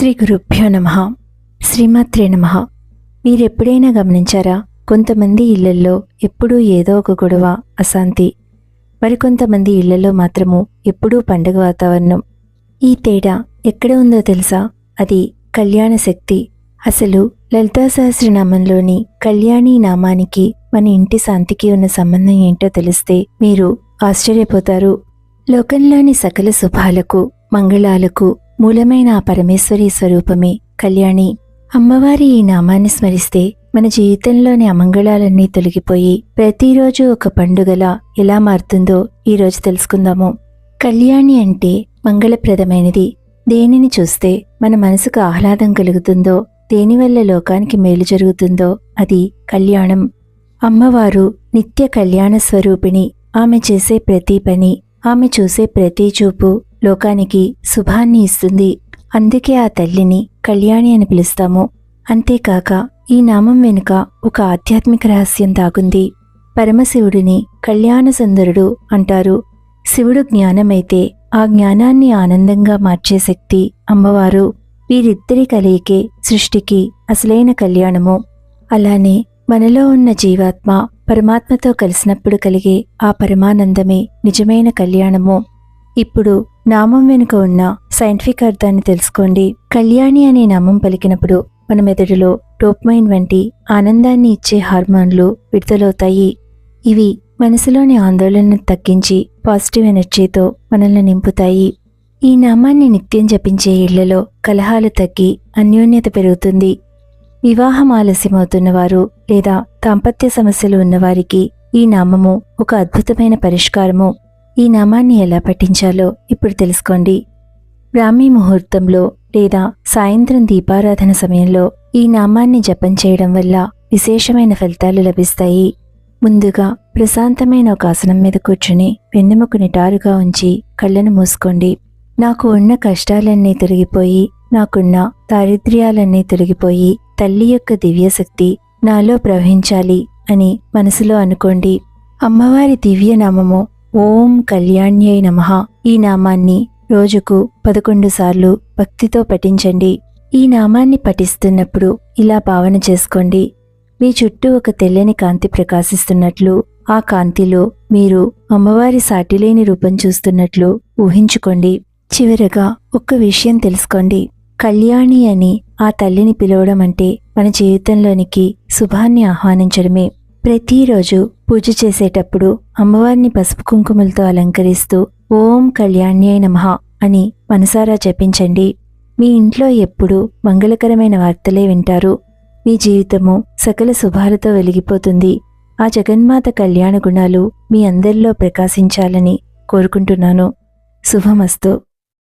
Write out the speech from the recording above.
శ్రీ గురుభ్యో నమ. శ్రీమాత్రే నమ. మీరెప్పుడైనా గమనించారా? కొంతమంది ఇళ్ళల్లో ఎప్పుడూ ఏదో ఒక గొడవ అశాంతి. మరికొంతమంది ఇళ్ళలో మాత్రము ఎప్పుడూ పండగ వాతావరణం. ఈ తేడా ఎక్కడ ఉందో తెలుసా? అది కళ్యాణ శక్తి. అసలు లలితా సహస్రనామంలోని కళ్యాణి నామానికి మన ఇంటి శాంతికి ఉన్న సంబంధం ఏంటో తెలిస్తే మీరు ఆశ్చర్యపోతారు. లోకంలోని సకల శుభాలకు మంగళాలకు మూలమైన ఆ పరమేశ్వరి స్వరూపమే కళ్యాణి. అమ్మవారి ఈ నామాన్ని స్మరిస్తే మన జీవితంలోని అమంగళాలన్నీ తొలగిపోయి ప్రతిరోజు ఒక పండుగలా ఎలా మారుతుందో ఈరోజు తెలుసుకుందాము. కళ్యాణి అంటే మంగళప్రదమైనది. దేనిని చూస్తే మన మనసుకు ఆహ్లాదం కలుగుతుందో దేనివల్ల లోకానికి మేలు జరుగుతుందో అది కళ్యాణం. అమ్మవారు నిత్య కళ్యాణ స్వరూపిణి. ఆమె చేసే ప్రతి పని ఆమె చూసే ప్రతి చూపు లోకానికి శుభాన్ని ఇస్తుంది. అందుకే ఆ తల్లిని కళ్యాణి అని పిలుస్తాము. అంతేకాక ఈ నామం వెనుక ఒక ఆధ్యాత్మిక రహస్యం దాగుంది. పరమశివుడిని కళ్యాణ సుందరుడు అంటారు. శివుడు జ్ఞానమైతే ఆ జ్ఞానాన్ని ఆనందంగా మార్చే శక్తి అమ్మవారు. వీరిద్దరి కలయికే సృష్టికి అసలైన కళ్యాణము. అలానే మనలో ఉన్న జీవాత్మ పరమాత్మతో కలిసినప్పుడు కలిగే ఆ పరమానందమే నిజమైన కళ్యాణము. ఇప్పుడు నామం వెనుక ఉన్న సైంటిఫిక్ అర్థాన్ని తెలుసుకోండి. కళ్యాణి అనే నామం పలికినప్పుడు మన మెదడులో డోప్మైన్ వంటి ఆనందాన్ని ఇచ్చే హార్మోన్లు విడుదలవుతాయి. ఇవి మనసులోని ఆందోళనను తగ్గించి పాజిటివ్ ఎనర్జీతో మనల్ని నింపుతాయి. ఈ నామాన్ని నిత్యం జపించే ఇళ్ళలో కలహాలు తగ్గి అన్యోన్యత పెరుగుతుంది. వివాహం ఆలస్యమవుతున్న వారు లేదా దాంపత్య సమస్యలు ఉన్నవారికి ఈ నామము ఒక అద్భుతమైన పరిష్కారము. ఈ నామాన్ని ఎలా పఠించాలో ఇప్పుడు తెలుసుకోండి. బ్రాహ్మీ ముహూర్తంలో లేదా సాయంత్రం దీపారాధన సమయంలో ఈ నామాన్ని జపం చేయడం వల్ల విశేషమైన ఫలితాలు లభిస్తాయి. ముందుగా ప్రశాంతమైన ఒక ఆసనం మీద కూర్చుని వెన్నెముకు నిటారుగా ఉంచి కళ్ళను మూసుకోండి. నాకు ఉన్న కష్టాలన్నీ తొలగిపోయి నాకున్న దారిద్ర్యాలన్నీ తొలగిపోయి తల్లి యొక్క దివ్యశక్తి నాలో ప్రవహించాలి అని మనసులో అనుకోండి. అమ్మవారి దివ్య నామము ఓం కళ్యాణ్యై నమః. ఈ నామాన్ని రోజుకు పదకొండు సార్లు భక్తితో పఠించండి. ఈ నామాన్ని పఠిస్తున్నప్పుడు ఇలా భావన చేసుకోండి. మీ చుట్టూ ఒక తెల్లని కాంతి ప్రకాశిస్తున్నట్లు ఆ కాంతిలో మీరు అమ్మవారి సాటిలేని రూపం చూస్తున్నట్లు ఊహించుకోండి. చివరగా ఒక్క విషయం తెలుసుకోండి. కళ్యాణి అని ఆ తల్లిని పిలవడం అంటే మన జీవితంలోనికి శుభాన్ని ఆహ్వానించడమే. ప్రతిరోజు పూజ చేసేటప్పుడు అమ్మవారిని పసుపు కుంకుమలతో అలంకరిస్తూ ఓం కళ్యాణ్యై నమః అని మనసారా జపించండి. మీ ఇంట్లో ఎప్పుడూ మంగళకరమైన వార్తలే వింటారు. మీ జీవితము సకల శుభాలతో వెలిగిపోతుంది. ఆ జగన్మాత కళ్యాణ గుణాలు మీ అందరిలో ప్రకాశించాలని కోరుకుంటున్నాను. శుభమస్తు.